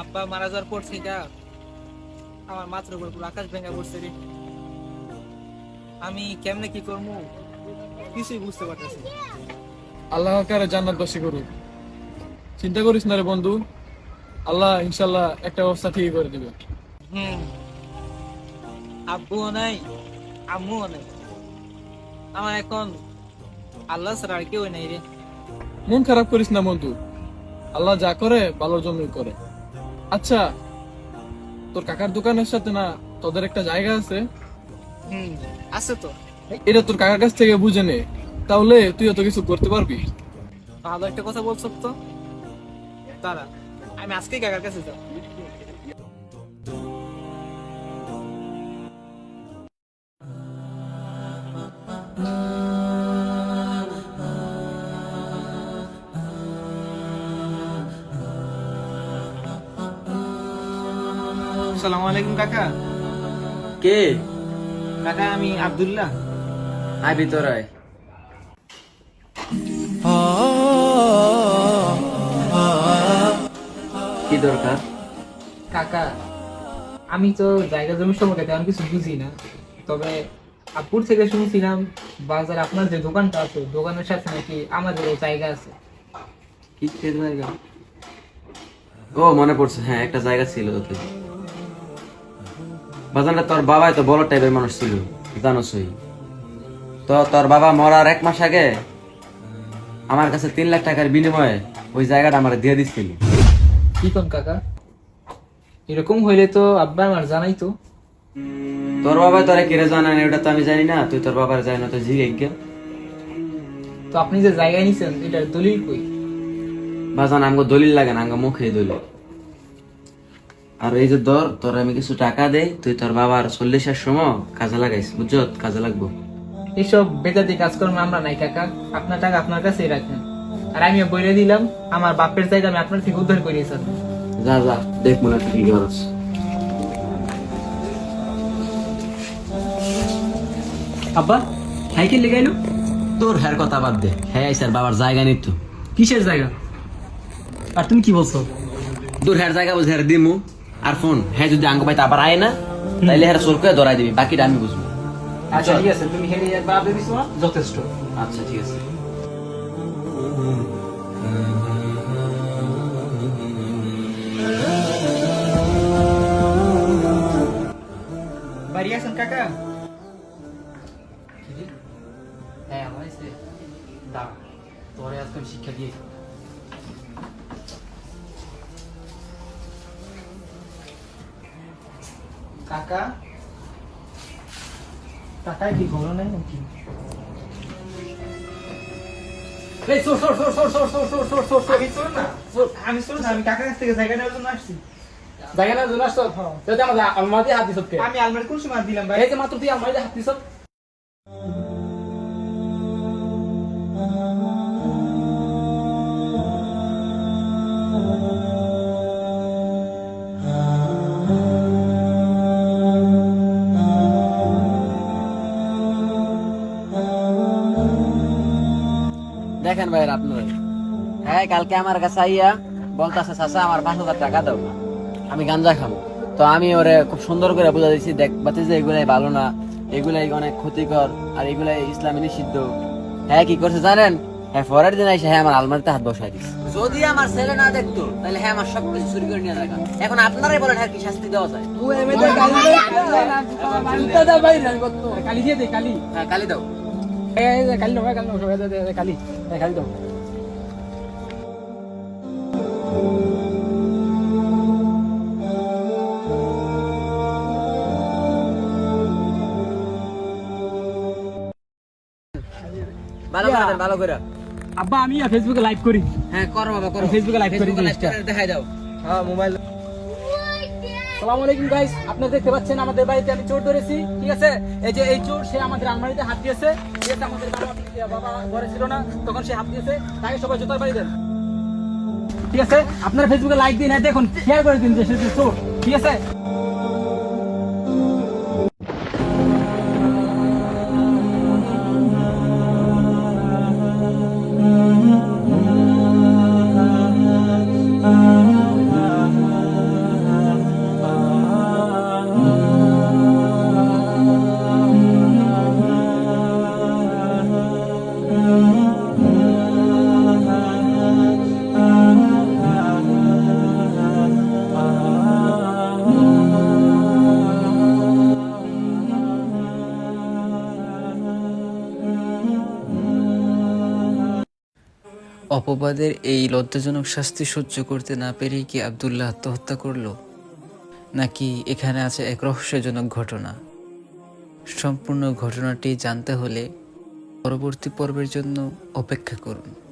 আব্বা মারা যাওয়ার পর থেকে আমার মাথার উপর পুরো আকাশ ভেঙে পড়ছে রে। আমি কেমনে কি করব? কিছুই বুঝতে পারতেছি। আল্লাহ কারে জান্নাত বাসী করুক। চিন্তা করিস না রে বন্ধু আল্লাহ ইনশাল্লাহ একটা অবস্থা ঠিক করে দিবে। হুম। আব্বুও নাই আম্মুও নাই। আমার এখন আল্লাহ ছাড়া আর কেউ নাই রে। মন খারাপ করিস না বন্ধু আল্লাহ যা করে ভালোর জন্যই করে। আচ্ছা তোর কাকার দোকানের সাথে না তোদের একটা জায়গা আছে? হুম আছে তো। এটা তোর কাকার কাছ থেকে বুঝে নে। তাহলে তুই অত কিছু করতে পারবি? ভালো একটা কথা বলছো তো। তারা আমি আজকেই কাকার কাছে যাব। আসসালামু আলাইকুম কাকা। কে? কাকা আমি আব্দুল্লাহ। আয় ভিতর আয়। কি দরকার? কাকা আমি তো জায়গা জমি সম্পর্কে তেমন কিছু বুঝি না। তবে আপুর থেকে শুনছিলাম বাজার আপনার যে দোকানটা আছে দোকানের সাথে নাকি আমাদেরও জায়গা আছে। কি জায়গা? ও মনে পড়ছে হ্যাঁ একটা জায়গা ছিল তোকে বাজানটা তোর বাবাই তো বড় টাইপের মানুষ ছিল জানোসই তো তোর বাবা মরার এক মাস আগে আমার কাছে তিন লাখ টাকার বিনিময়ে ওই জায়গাটা আমার দিয়ে দিচ্ছিল কি কোন কাকা? এরকম হইলে তো আব্বা আমার জানাই তো। তোর বাবা তোরা কিরে জানা না ওটা তো আমি জানি না তুই তোর বাবার জানি না তো জিজ্ঞেস তো আপনি যে জায়গায় নিছেন এটার দলিল কই? বাজান আমগো দলিল লাগে না আমগো মুখে দলিল। আর এই যে ধর তোর আমি কিছু টাকা দেই তুই তোর বাবার চল্লিশের সময় কাজে লাগাইস বুঝছ? কাজে লাগবো। এইসব বেদাতি কাজকর্ম আমরা নাই কাকা। আপনার টাকা আপনার কাছেই রাখেন। আর আমি বলে দিলাম আমার বাপের জায়গা আমি আপনার থেকে উদ্ধার করিয়েছি যা যা দেখ মনে কি করস আব্বা সাইকেল লেগাইলো তোর হ্যার কথা বাদ দে। হ্যাঁ স্যার বাবার জায়গা নিত কিসের জায়গা? আর তুমি কি বলছো? তোর হ্যার জায়গা বুঝে হ্যার দিমু। আর ফোন। হ্যাঁ যদি আঙ্গ পাইতে আবার আয় না তাইলে হ্যাঁ সোর করে ধরাই দিবি বাকিটা আমি বুঝব। আচ্ছা ঠিক আছে তুমি হেরে দিয়ে দিছো না? যথেষ্ট। আচ্ছা ঠিক আছে। বাড়ি আছেন কাকা? কাকা কাকায় কি গরম নাই নাকি আমি আমি আলমারি কোন সময় দিলাম ভাই এই যে মাত্র তুই আলমারি হাত দিছ দেখেন ভাই আপনার হ্যাঁ কালকে আমার কাছে আইয়া বলতাছে চাচা আমার পাঁচ হাজার টাকা দাও আমি গাঞ্জা খাব তো আমি ওরে খুব সুন্দর করে বুঝা দিচ্ছি দেখ বাতি যে এগুলাই ভালো না এগুলাই অনেক ক্ষতিকর আর এগুলাই ইসলামী নিষিদ্ধ। হ্যাঁ কি করছে জানেন? হ্যাঁ পরের দিন এসে হ্যাঁ আমার আলমারিতে হাত বসাই দিচ্ছে যদি আমার ছেলে না দেখতো তাহলে হ্যাঁ আমার সবকিছু চুরি করে নিয়ে যাবে। এখন আপনারাই বলেন হ্যাঁ কি শাস্তি দেওয়া যায়? কালি দিয়ে দে। কালি হ্যাঁ কালি। দাও এই যে কালি নয় কালি নয় সবাই দে দে কালি। দাও। ভালো করে ভালো করে। আব্বা আমি ফেসবুকে লাইভ করি। হ্যাঁ করো বাবা করো। ফেসবুকে লাইভ করি লাইভ দেখাই দাও। হ্যাঁ মোবাইল সালাম আলাইকুম গাইস আপনারা দেখতে পাচ্ছেন আমাদের বাড়িতে আমি চোর ধরেছি, ঠিক আছে? এই যে এই চোর, সে আমাদের আলমারিতে হাত দিয়েছে। আমাদের বাবা বাবা ঘরে ছিল না, তখন সে হাত দিয়েছে। তাকে সবাই জোতার বাড়ি দেন। ঠিক আছে? আপনারা ফেসবুকে লাইক দিন দেখুন শেয়ার করে দিন যে সে চোর। ঠিক আছে? অপবাদের এই লজ্জাজনক শাস্তি সহ্য করতে না পেরেই কি আবদুল্লাহ আত্মহত্যা করল? নাকি এখানে আছে এক রহস্যজনক ঘটনা? সম্পূর্ণ ঘটনাটি জানতে হলে পরবর্তী পর্বের জন্য অপেক্ষা করুন।